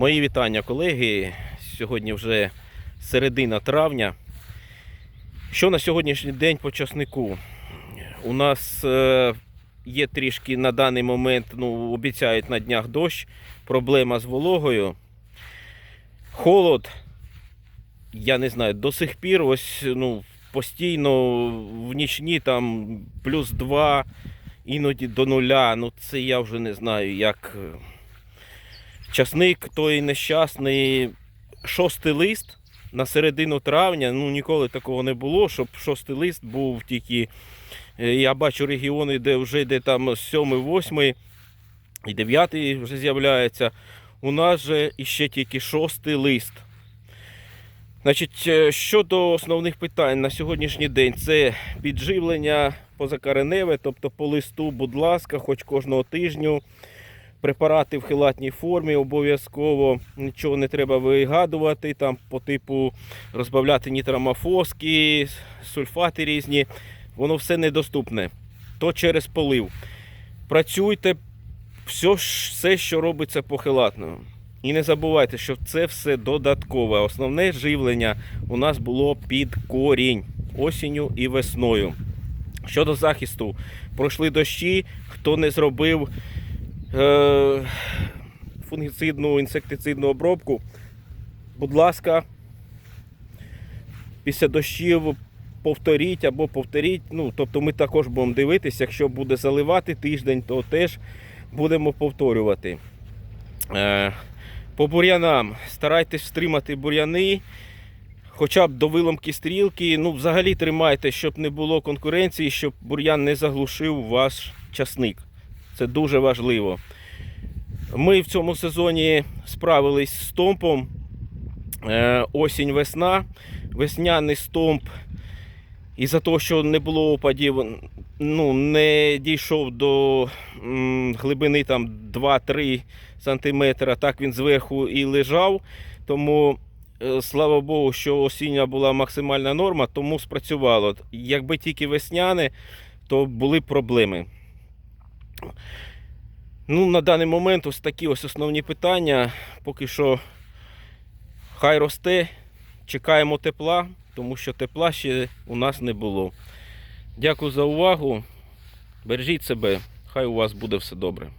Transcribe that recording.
Мої вітання, колеги. Сьогодні вже середина травня. Що на сьогоднішній день по часнику? У нас е, є трішки на даний момент, ну, обіцяють на днях дощ, проблема з вологою. Холод, я не знаю, до сих пір ось ну, постійно в нічні там плюс 2, іноді до нуля. Ну це я вже не знаю, як. Часник той нещасний шостий лист на середину травня. Ну ніколи такого не було, щоб шостий лист був тільки. е, Я бачу регіони, де вже йде там сьомий, восьмий і дев'ятий вже з'являється. У нас же іще тільки шостий лист. Значить, е, щодо основних питань на сьогоднішній день, це підживлення позакореневе, тобто по листу, будь ласка, хоч кожного тижню. Препарати в хилатній формі обов'язково, нічого не треба вигадувати, там по типу розбавляти нітрамофоски, сульфати різні. Воно все недоступне. То через полив. Працюйте все, все що робиться по хилатному. І не забувайте, що це все додаткове. Основне живлення у нас було під корінь осінню і весною. Щодо захисту, пройшли дощі, хто не зробив фунгіцидну інсектицидну обробку, будь ласка, після дощів повторіть або повторіть. Ну, тобто ми також будемо дивитися, якщо буде заливати тиждень, то теж будемо повторювати. Е, по бур'янам старайтесь стримати бур'яни. Хоча б до виломки стрілки, ну взагалі тримайте, щоб не було конкуренції, щоб бур'ян не заглушив ваш часник. Це дуже важливо. Ми в цьому сезоні справились з стомпом. Е, осінь, весна. Весняний стомп, із-за того, що не було опадів, ну, не дійшов до м, глибини там 2-3 см. Так він зверху і лежав. Тому, е, слава Богу, що осіння була максимальна норма, тому спрацювало. Якби тільки весняне, то були проблеми. Ну, на даний момент ось такі ось основні питання. Поки що хай росте, чекаємо тепла, тому що тепла ще у нас не було. Дякую за увагу. Бережіть себе, хай у вас буде все добре.